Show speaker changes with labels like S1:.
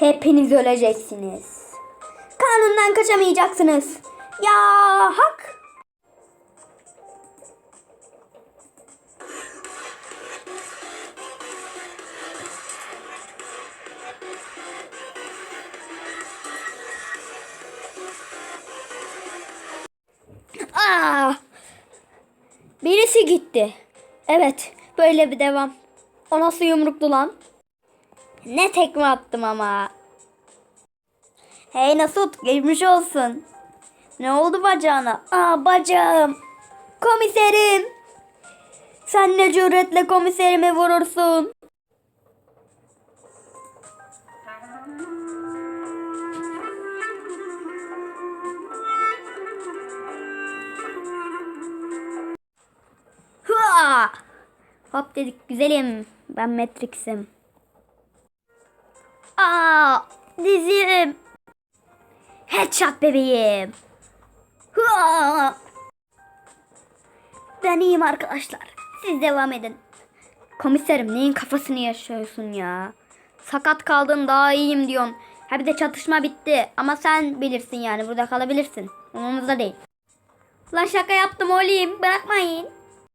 S1: Hepiniz öleceksiniz. Kanundan kaçamayacaksınız. Ya hak. Aa! Birisi gitti. Evet, böyle bir devam. O nasıl yumruktu lan? Ne tekme attım ama. Hey Nasut, geçmiş olsun. Ne oldu bacağına? Aa bacağım. Komiserim. Sen ne cüretle komiserimi vurursun? Hua! Hop dedik güzelim. Ben Matrix'im. Aa, dizim. Headshot bebeğim. Hua! Ben iyiyim arkadaşlar. Siz devam edin. Komiserim neyin kafasını yaşıyorsun ya? Sakat kaldın daha iyiyim diyorsun. Ha bir de çatışma bitti. Ama sen bilirsin yani burada kalabilirsin. Umurumuzda değil. La şaka yaptım olayım bırakmayın.